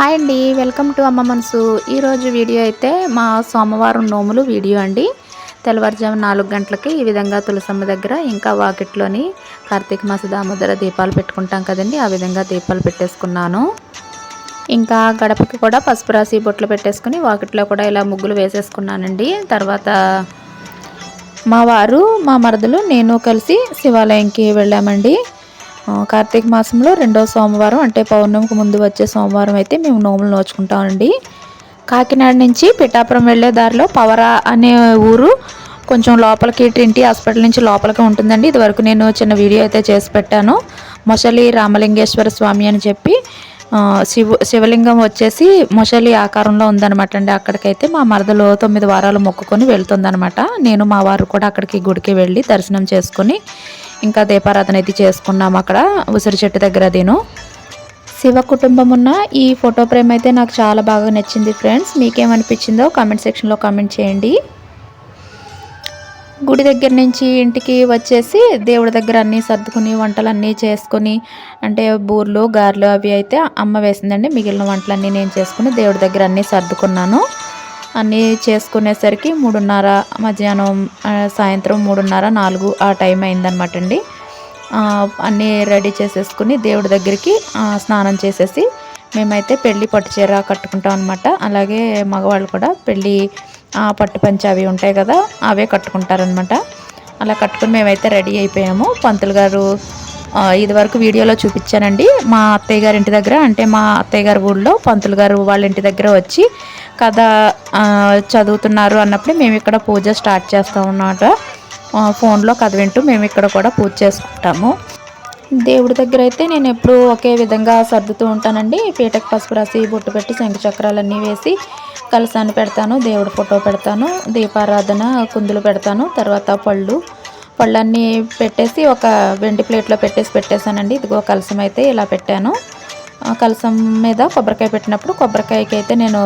Hi అండి welcome to అమ్మ మనసు. ఈరోజు వీడియో అయితే మా సోమవారం నోములు వీడియో అండి. తెల్లవారుజాము నాలుగు గంటలకి ఈ విధంగా తులసమ్మ దగ్గర ఇంకా వాకిట్లోని కార్తీక మాస దామోదర దీపాలు పెట్టుకుంటాం కదండి ఆ విధంగా దీపాలు పెట్టేసుకున్నాను. ఇంకా గడపకి కూడా పసుపు రాసి బొట్లు పెట్టేసుకుని వాకిట్లో కూడా ఇలా ముగ్గులు వేసేసుకున్నానండి. తర్వాత మా వారు మా మరదలు నేను కలిసి శివాలయంకి వెళ్ళామండి. కార్తీక మాసంలో రెండవ సోమవారం అంటే పౌర్ణమికి ముందు వచ్చే సోమవారం అయితే మేము నోములు నోచుకుంటామండి. కాకినాడ నుంచి పిఠాపురం వెళ్ళే దారిలో పవరా అనే ఊరు కొంచెం లోపలికి ట్రింటి హాస్పిటల్ నుంచి లోపలికి ఉంటుందండి. ఇదివరకు నేను చిన్న వీడియో అయితే చేసి పెట్టాను. మొసలి రామలింగేశ్వర స్వామి అని చెప్పి శివ శివలింగం వచ్చేసి మొసలి ఆకారంలో ఉందనమాట అండి అక్కడికైతే మా మరదలు తొమ్మిది వారాలు మొక్కుకొని వెళ్తుందనమాట నేను మా వారు కూడా అక్కడికి గుడికి వెళ్ళి దర్శనం చేసుకొని ఇంకా దీపారాధన అయితే చేసుకున్నాం అక్కడ ఉసిరి చెట్టు దగ్గర దీను శివ కుటుంబం ఉన్న ఈ ఫోటో ఫ్రేమ్ అయితే నాకు చాలా బాగా నచ్చింది ఫ్రెండ్స్. మీకేమనిపించిందో కామెంట్ సెక్షన్లో కామెంట్ చేయండి. గుడి దగ్గర నుంచి ఇంటికి వచ్చేసి దేవుడి దగ్గర అన్నీ సర్దుకుని వంటలు అన్నీ చేసుకుని అంటే బూర్లు గారెలు అవి అయితే అమ్మ వేసిందండి. మిగిలిన వంటలన్నీ నేను చేసుకుని దేవుడి దగ్గర అన్నీ సర్దుకున్నాను. అన్నీ చేసుకునేసరికి మూడున్నర మధ్యాహ్నం సాయంత్రం మూడున్నర నాలుగు ఆ టైం అయిందనమాట అండి. అన్నీ రెడీ చేసేసుకుని దేవుడి దగ్గరికి స్నానం చేసేసి మేమైతే పెళ్ళి పట్టు చీర కట్టుకుంటాం అనమాట అలాగే మగవాళ్ళు కూడా పెళ్ళి పట్టు పంచి అవి ఉంటాయి కదా అవే కట్టుకుంటారనమాట అలా కట్టుకుని మేమైతే రెడీ అయిపోయాము. పంతులు గారు ఇది వరకు వీడియోలో చూపించానండి. మా అత్తయ్య గారి ఇంటి దగ్గర అంటే మా అత్తయ్య గారి ఊళ్ళో పంతులు గారు వాళ్ళ ఇంటి దగ్గర వచ్చి కథ చదువుతున్నారు అన్నప్పుడు మేము ఇక్కడ పూజ స్టార్ట్ చేస్తాం అన్నమాట. ఫోన్లో కథ వింటూ మేము ఇక్కడ కూడా పూజ చేసుకుంటాము. దేవుడి దగ్గర అయితే నేను ఎప్పుడూ ఒకే విధంగా సర్దుతూ ఉంటానండి. పీటకు పసుపు రాసి బొట్టు పెట్టి శంఖ చక్రాలన్నీ వేసి కలసాన్ని పెడతాను దేవుడి ఫోటో పెడతాను దీపారాధన కుందులు పెడతాను తర్వాత పళ్ళు పళ్ళన్నీ పెట్టేసి ఒక వెండి ప్లేట్లో పెట్టేసి పెట్టేశానండి. ఇదిగో కలసం అయితే ఇలా పెట్టాను. కలసం మీద కొబ్బరికాయ పెట్టినప్పుడు కొబ్బరికాయకి అయితే నేను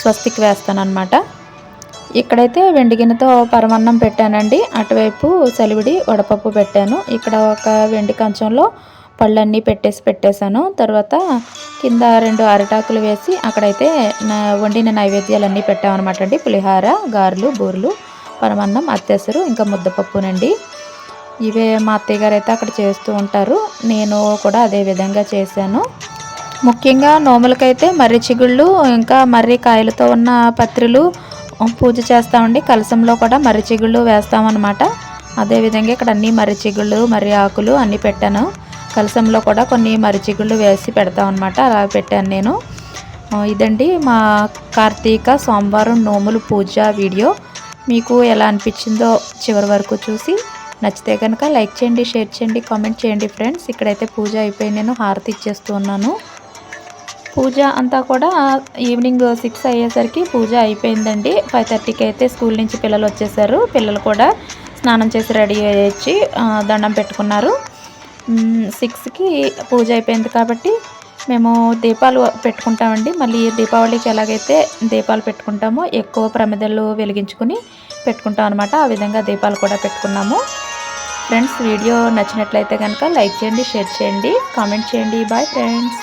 స్వస్తికి వేస్తాను అనమాట ఇక్కడైతే వెండి గిన్నెతో పరమన్నం పెట్టానండి. అటువైపు సలివిడి వడపప్పు పెట్టాను. ఇక్కడ ఒక వెండి కంచంలో పళ్ళన్నీ పెట్టేసి పెట్టేశాను. తర్వాత కింద రెండు అరిటాకులు వేసి అక్కడైతే వండిన నైవేద్యాలన్నీ పెట్టామన్నమాట అండి. పులిహార గారెలు బూరెలు పరమన్నం అత్తెసరు ఇంకా ముద్దపప్పునండి. ఇవే మా అత్తయ్య గారు అయితే అక్కడ చేస్తూ ఉంటారు. నేను కూడా అదే విధంగా చేశాను. ముఖ్యంగా నోములకైతే మర్రి చిగుళ్ళు ఇంకా మర్రి కాయలతో ఉన్న పత్రులు పూజ చేస్తామండి. కలసంలో కూడా మర్రి చిగుళ్ళు వేస్తామన్నమాట. అదేవిధంగా ఇక్కడ అన్ని మర్రి చిగుళ్ళు మర్రి ఆకులు అన్నీ పెట్టాను. కలసంలో కూడా కొన్ని మర్రి చిగుళ్ళు వేసి పెడతామన్నమాట. అలా పెట్టాను నేను. ఇదండి మా కార్తీక సోమవారం నోములు పూజ వీడియో. మీకు ఎలా అనిపించిందో చివరి వరకు చూసి నచ్చితే కనుక లైక్ చేయండి షేర్ చేయండి కామెంట్ చేయండి ఫ్రెండ్స్. ఇక్కడైతే పూజ అయిపోయి నేను హారతి ఇచ్చేస్తూ ఉన్నాను. పూజ అంతా కూడా ఈవినింగ్ సిక్స్ అయ్యేసరికి పూజ అయిపోయిందండి. ఫైవ్ థర్టీకి అయితే స్కూల్ నుంచి పిల్లలు వచ్చేసారు. పిల్లలు కూడా స్నానం చేసి రెడీ అయ్యి దండం పెట్టుకున్నారు. సిక్స్కి పూజ అయిపోయింది కాబట్టి మేము దీపాలు పెట్టుకుంటామండి. మళ్ళీ దీపావళికి ఎలాగైతే దీపాలు పెట్టుకుంటామో ఎక్కువ ప్రమిదలు వెలిగించుకుని పెట్టుకుంటాం అనమాట ఆ విధంగా దీపాలు కూడా పెట్టుకున్నాము. ఫ్రెండ్స్ వీడియో నచ్చినట్లయితే కనుక లైక్ చేయండి షేర్ చేయండి కామెంట్ చేయండి. Bye friends.